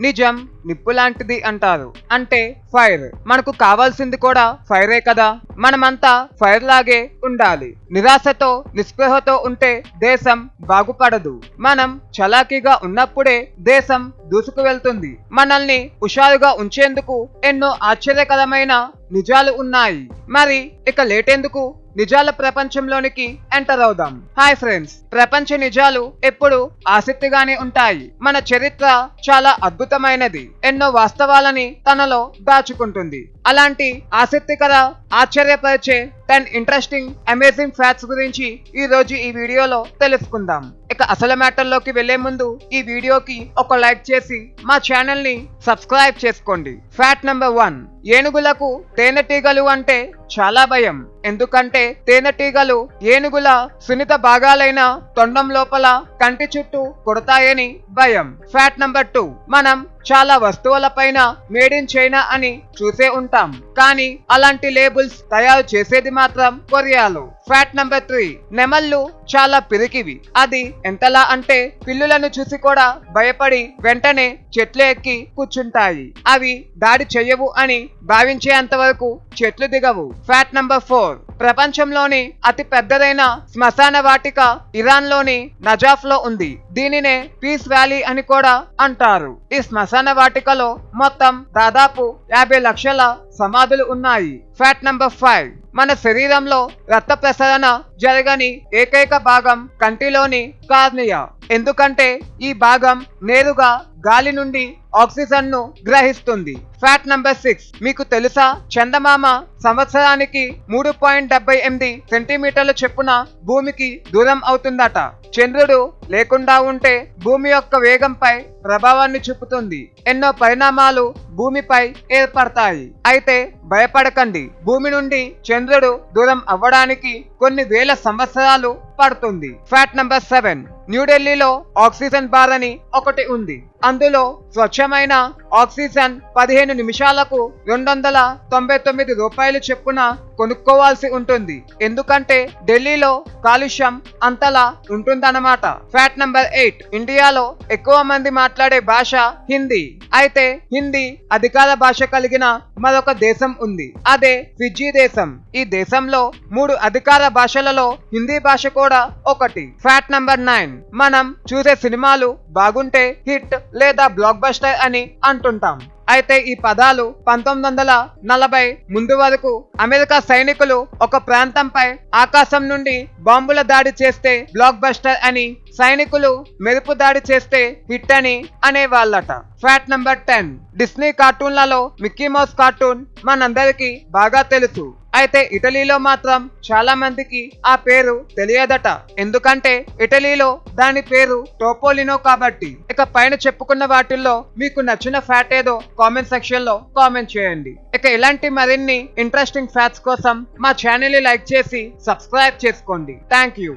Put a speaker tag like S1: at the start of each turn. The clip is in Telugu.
S1: నిజం నిప్పు లాంటిది అంటారు. అంటే ఫైర్. మనకు కావాల్సింది కూడా ఫైరే కదా. మనమంతా ఫైర్ లాగే ఉండాలి. నిరాశతో నిస్పృహతో ఉంటే దేశం బాగుపడదు. మనం చలాకీగా ఉన్నప్పుడే దేశం దూసుకు వెళ్తుంది. మనల్ని హుషారుగా ఉంచేందుకు ఎన్నో ఆశ్చర్యకరమైన నిజాలు ఉన్నాయి. మరి ఇక లేటెందుకు? నిజాల ప్రపంచంలోనికి ఎంటర్ అవుదాం. హాయ్ ఫ్రెండ్స్ ప్రపంచ నిజాలు ఎప్పుడు ఆసక్తిగానే ఉంటాయి. మన చరిత్ర చాలా అద్భుతమైనది. ఎన్నో వాస్తవాలని తనలో దాచుకుంటుంది. అలాంటి ఆసక్తికర ఆశ్చర్యపరిచే టెన్ ఇంట్రెస్టింగ్ అమేజింగ్ ఫ్యాక్ట్స్ గురించి ఈ రోజు ఈ వీడియోలో తెలుసుకుందాం. ఇక అసలు మ్యాటర్లోకి వెళ్ళే ముందు ఈ వీడియోకి ఒక లైక్ చేసి మా ఛానల్ని సబ్స్క్రైబ్ చేసుకోండి. ఫ్యాట్ నెంబర్ వన్ ఏనుగులకు తేనెటీగలు అంటే చాలా భయం. ఎందుకంటే తేనెటీగలు ఏనుగుల సున్నిత భాగాలైన తొండం లోపల కంటి చుట్టూ కొడతాయని భయం. ఫ్యాట్ నెంబర్ టూ మనం చాలా వస్తువుల పైన మేడ్ ఇన్ చైనా అని చూసే ఉంటాం. కానీ అలాంటి లేబుల్స్ తయారు చేసేది మాత్రం కొరియాలో. ఫ్యాట్ నెంబర్ త్రీ నెమళ్ళు చాలా పిరికివి. అది ఎంతలా అంటే పిల్లులను చూసి కూడా భయపడి వెంటనే చెట్లు ఎక్కి కూర్చుంటాయి. అవి దాడి చెయ్యవు అని భావించేంత వరకు చెట్లు దిగవు. Fat number four. ప్రపంచంలోని అతి పెద్దదైన శ్మశాన వాటిక ఇరాన్లోని నజాఫ్లో ఉంది. దీనినే పీస్ వ్యాలీ అని కూడా అంటారు. ఈ శ్మశాన వాటికలో మొత్తం దాదాపు యాభై లక్షల సమాధులు ఉన్నాయి. ఫ్యాట్ నంబర్ ఫైవ్ మన శరీరంలో రక్త ప్రసరణ జరగని ఏకైక భాగం కంటిలోని కార్నియా. ఎందుకంటే ఈ భాగం నేరుగా గాలి నుండి ఆక్సిజన్ను గ్రహిస్తుంది. ఫ్యాట్ నంబర్ సిక్స్ మీకు తెలుసా చందమామ సంవత్సరానికి మూడు పాయింట్ డెబ్బై ఎనిమిది సెంటీమీటర్ల చెప్పున భూమికి దూరం అవుతుందట. చంద్రుడు లేకుండా ఉంటే భూమి యొక్క వేగంపై ప్రభావాన్ని చూపుతుంది. ఎన్నో పరిణామాలు భూమిపై ఏర్పడతాయి. అయితే భయపడకండి. భూమి నుండి చంద్రుడు దూరం అవ్వడానికి కొన్ని వేల సంవత్సరాలు పడుతుంది ఫ్యాక్ట్ నంబర్ సెవెన్ న్యూఢిల్లీలో ఆక్సిజన్ బార్ అని ఒకటి ఉంది. అందులో స్వచ్ఛమైన ఆక్సిజన్ పదిహేను నిమిషాలకు రెండు వందల తొంభై తొమ్మిది రూపాయలు చెప్పున కొనుక్కోవాల్సి ఉంటుంది. ఎందుకంటే ఢిల్లీలో కాలుష్యం అంతలా ఉంటుందన్నమాట. ఫ్యాక్ట్ నంబర్ ఎయిట్ ఇండియాలో ఎక్కువ మంది మాట్లాడే భాష హిందీ. అయితే హిందీ అధికార భాష కలిగిన మరొక దేశం ఉంది. అదే ఫిజీ దేశం. ఈ దేశంలో మూడు అధికార భాషలలో హిందీ భాష కూడా ఒకటి. ఫ్యాట్ నంబర్ నైన్ మనం చూసే సినిమాలు బాగుంటే హిట్ లేదా బ్లాక్ బస్టర్ అని అంటుంటాం. అయితే ఈ పదాలు పంతొమ్మిది వందల నలభై ముందు వరకు అమెరికా సైనికులు ఒక ప్రాంతంపై ఆకాశం నుండి బాంబుల దాడి చేస్తే బ్లాక్ బస్టర్ అని సైనికులు మెరుపు దాడి చేస్తే హిట్ అని అనేవాళ్ళట. ఫ్యాట్ నంబర్ టెన్ డిస్నీ కార్టూన్లలో మిక్కీ మౌస్ కార్టూన్ మనందరికీ బాగా తెలుసు. అయితే ఇటలీలో మాత్రం చాలా మందికి ఆ పేరు తెలియదట. ఎందుకంటే ఇటలీలో దాని పేరు టోపోలినో కాబట్టి. ఇక పైన చెప్పుకున్న వాటిల్లో మీకు నచ్చిన ఫ్యాట్ ఏదో కామెంట్ సెక్షన్లో కామెంట్ చేయండి. ఇక ఇలాంటి మరిన్ని ఇంట్రెస్టింగ్ ఫ్యాట్స్ కోసం మా ఛానల్ని లైక్ చేసి సబ్స్క్రైబ్ చేసుకోండి. Thank you